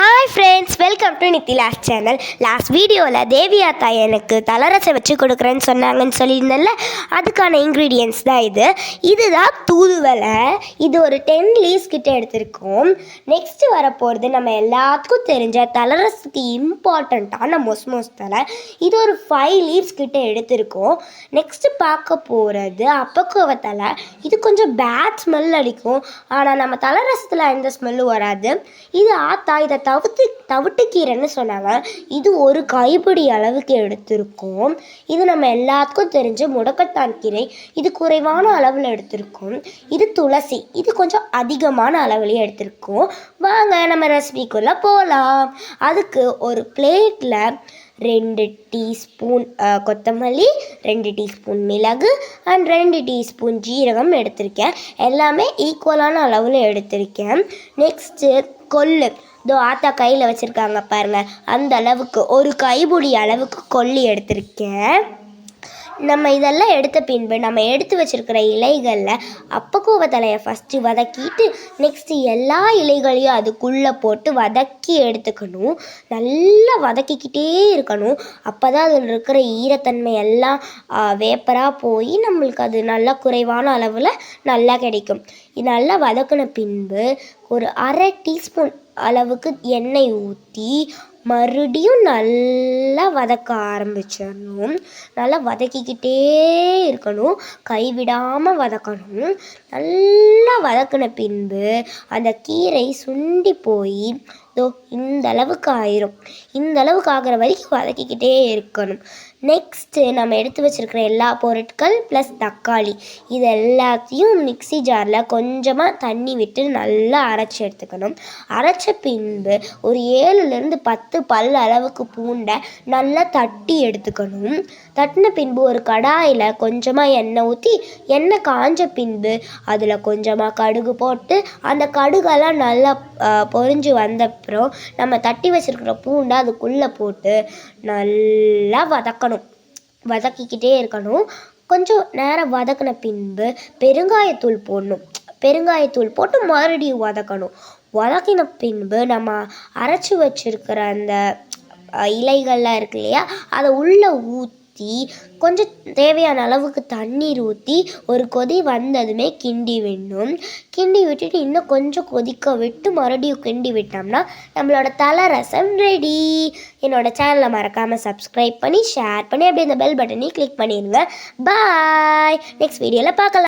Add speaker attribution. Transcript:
Speaker 1: Hi friends welcome to Nithi last channel last வீடியோவில் தேவியாத்தா எனக்கு தலரசை வச்சு கொடுக்குறேன்னு சொன்னாங்கன்னு சொல்லியிருந்தேன்ல அதுக்கான இன்க்ரீடியன்ஸ் தான் இது. இதுதான் தூதுவலை இது ஒரு டென் லீவ்ஸ் கிட்ட எடுத்திருக்கோம். நெக்ஸ்ட்டு வரப்போகிறது நம்ம எல்லாத்துக்கும் தெரிஞ்ச தலரசத்துக்கு இம்பார்ட்டண்ட்டான மொஸ்மோஸ் தலை இது ஒரு ஃபைவ் லீவ்ஸ் கிட்ட எடுத்திருக்கோம். நெக்ஸ்ட்டு பார்க்க போகிறது அப்பக்கோவ தலை இது கொஞ்சம் பேட் ஸ்மெல் அடிக்கும். ஆனால் நம்ம தலரசத்தில் எந்த ஸ்மெல்லும் வராது. இது ஆத்தா இதை தவிட்டு தவிட்டுக்கீரைன்னு சொன்னாங்க. இது ஒரு கைப்பிடி அளவுக்கு எடுத்திருக்கோம். இது நம்ம எல்லாத்துக்கும் தெரிஞ்ச முடக்கத்தான் கீரை. இது குறைவான அளவில் எடுத்திருக்கோம். இது துளசி. இது கொஞ்சம் அதிகமான அளவுலேயே எடுத்திருக்கோம். வாங்க நம்ம ரெசிபிக்குள்ளே போகலாம் அதுக்கு ஒரு பிளேட்டில் ரெண்டு டீஸ்பூன் கொத்தமல்லி ரெண்டு டீஸ்பூன் மிளகு அண்ட் ரெண்டு டீஸ்பூன் ஜீரகம் எடுத்திருக்கேன். எல்லாமே ஈக்குவலான அளவில் எடுத்திருக்கேன். நெக்ஸ்ட்டு கொள்ளு. இதோ ஆத்தா கையில் வச்சுருக்காங்க பாருங்கள் அந்த அளவுக்கு ஒரு கைபுடி அளவுக்கு கொல்லி எடுத்திருக்கேன். நம்ம இதெல்லாம் எடுத்த பின்பு நம்ம எடுத்து வச்சிருக்கிற இலைகளில் அப்பக்கூவ தலையை ஃபஸ்ட்டு வதக்கிட்டு நெக்ஸ்ட்டு எல்லா இலைகளையும் அதுக்குள்ளே போட்டு வதக்கி எடுத்துக்கணும். நல்லா வதக்கிக்கிட்டே இருக்கணும். அப்போ தான் அதில் இருக்கிற ஈரத்தன்மை எல்லாம் வேப்பராக போய் நம்மளுக்கு அது நல்லா குறைவான அளவில் நல்லா கிடைக்கும். இது நல்லா வதக்கின பின்பு ஒரு அரை டீஸ்பூன் அளவுக்கு எண்ணெய் ஊற்றி மறுபடியும் நல்லா வதக்க ஆரம்பிச்சிடணும். நல்லா வதக்கிக்கிட்டே இருக்கணும். கைவிடாமல் வதக்கணும். நல்லா வதக்கின பின்பு அந்த கீரை சுண்டி போய் தோ இந்த அளவுக்கு ஆயிரும். இந்த அளவுக்கு ஆகிற வரைக்கும் வதக்கிக்கிட்டே இருக்கணும். நெக்ஸ்ட்டு நம்ம எடுத்து வச்சுருக்கிற எல்லா பொருட்கள் ப்ளஸ் தக்காளி. இது எல்லாத்தையும் மிக்ஸி ஜாரில் கொஞ்சமாக தண்ணி விட்டு நல்லா அரைச்சி எடுத்துக்கணும். அரைச்ச பின்பு ஒரு ஏழுலேருந்து பத்து பல் அளவுக்கு பூண்டை நல்லா தட்டி எடுத்துக்கணும். தட்டின பின்பு ஒரு கடாயில் கொஞ்சமாக எண்ணெய் ஊற்றி எண்ணெய் காஞ்ச பின்பு அதில் கொஞ்சமாக கடுகு போட்டு அந்த கடுகெல்லாம் நல்லா பொறிஞ்சு வந்த அப்புறம் நம்ம தட்டி வச்சுருக்கிற பூண்டை அதுக்குள்ளே போட்டு நல்லா வதக்கணும். வதக்கிக்கிட்டே இருக்கணும். கொஞ்சம் நேரம் வதக்கின பின்பு பெருங்காயத்தூள் போடணும். பெருங்காயத்தூள் போட்டு மறுபடியும் வதக்கணும். வதக்கின பின்பு நம்ம அரைச்சி வச்சிருக்கிற அந்த இலைகள்லாம் இருக்கு இல்லையா? அதை உள்ளே ஊற்றி கொஞ்சம் தேவையான அளவுக்கு தண்ணீர் ஊற்றி ஒரு கொதி வந்ததுமே கிண்டி விடணும். கிண்டி விட்டுட்டு இன்னும் கொஞ்சம் கொதிக்க விட்டு மறுபடியும் கிண்டி விட்டோம்னா நம்மளோட தலை ரசம் ரெடி என்னோட சேனலை மறக்காமல் சப்ஸ்கிரைப் பண்ணி ஷேர் பண்ணி அப்படியே இந்த பெல் பட்டனையும் கிளிக் பண்ணிடுங்க. பாய் நெக்ஸ்ட் வீடியோவில் பார்க்கலாம்.